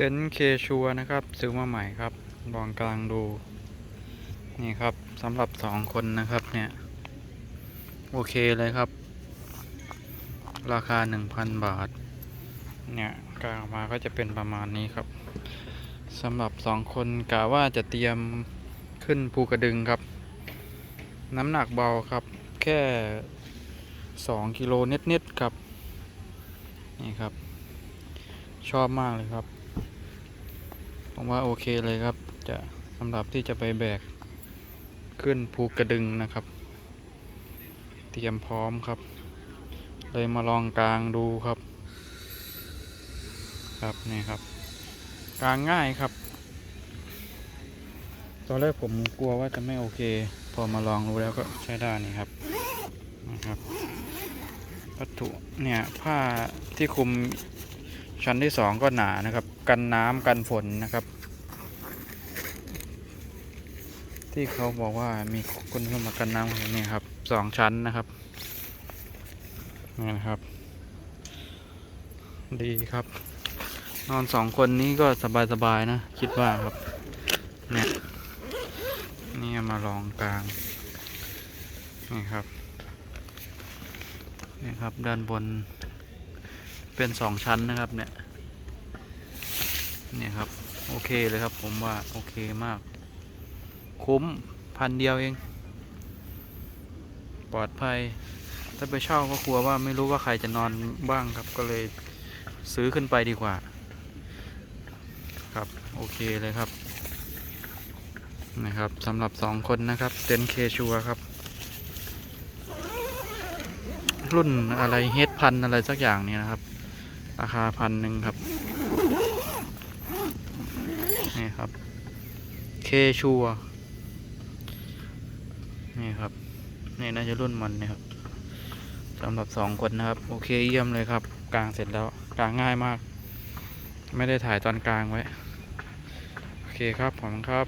เต็นท์เคชัวนะครับ ซื้อมาใหม่ครับ ลองกลางดู นี่ครับสำหรับสองคนนะครับเนี่ย โอเคเลยครับ ราคา 1,000 บาท เนี่ยกลางมาก็จะเป็นประมาณนี้ครับสำหรับสองคนกะว่าจะเตรียมขึ้นภูกระดึงครับ น้ำหนักเบาครับ แค่ 2 กิโลเน็ตๆครับ นี่ครับ ชอบมากเลยครับ ผมว่าโอเคเลยครับ จะสำหรับที่จะไปแบกขึ้นภูกระดึงนะครับ เตรียมพร้อมครับ เลยมาลองกลางดูครับ ครับนี่ครับ กลางง่ายครับ ตอนแรกผมกลัวว่าจะไม่โอเค พอมาลองดูแล้วก็ใช้ได้นี่ครับนะครับวัตถุเนี่ยผ้าที่คุมชั้นที่สองก็หนานะครับ กันน้ำกันฝนนะครับ ที่เขาบอกว่ามีคุณสมบัติกันน้ำนี่ครับสองชั้นนะครับนี่นะครับ ดีครับ นอนสองคนนี้ก็สบายๆนะ คิดว่าครับ เนี่ยนี่มาลองกลาง นี่ครับนี่ครับด้านบนเป็นสองชั้นนะครับเนี่ย เนี่ยครับ โอเคเลยครับผมว่า โอเคมาก คุ้มพันเดียวเอง ปลอดภัย ถ้าไปเช่าก็กลัวว่าไม่รู้ว่าใครจะนอนบ้างครับ ก็เลยซื้อขึ้นไปดีกว่า ครับ โอเคเลยครับ นะครับสำหรับสองคนนะครับเต็นเคชัวครับ รุ่นอะไรเฮดพันอะไรสักอย่างเนี่ยนะครับ ราคาพันหนึ่งครับ นี่ครับเคชัวนี่ครับนี่น่าจะรุ่นมันนะครับสำหรับสองคนนะครับ โอเคเยี่ยมเลยครับ กลางเสร็จแล้วกลางง่ายมาก ไม่ได้ถ่ายตอนกลางไว้ โอเคครับผมครับ